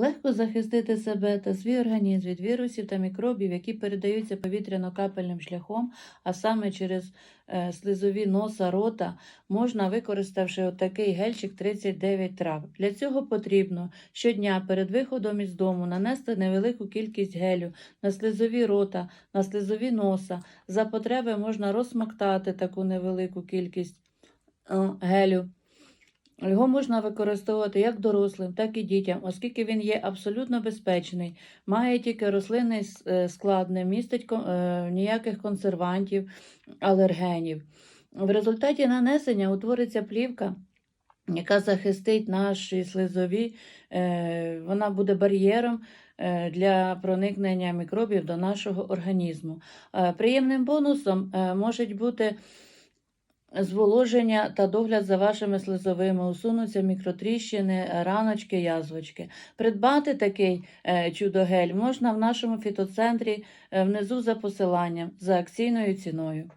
Легко захистити себе та свій організм від вірусів та мікробів, які передаються повітряно-капельним шляхом, а саме через е, слизові носа, рота, можна, використавши отакий гельчик 39 трав. Для цього потрібно щодня перед виходом із дому нанести невелику кількість гелю на слизові рота, на слизові носа. За потреби можна розсмоктати таку невелику кількість е, гелю. Його можна використовувати як дорослим, так і дітям, оскільки він є абсолютно безпечний, має тільки рослинний е, склад, не містить е, ніяких консервантів, алергенів. В результаті нанесення утвориться плівка, яка захистить наші слизові, е, вона буде бар'єром для проникнення мікробів до нашого організму. Приємним бонусом можуть бути зволоження та догляд за вашими слизовими, усунуться мікротріщини, раночки, язвочки. Придбати такий е, чудо-гель можна в нашому фітоцентрі е, внизу за посиланням за акційною ціною.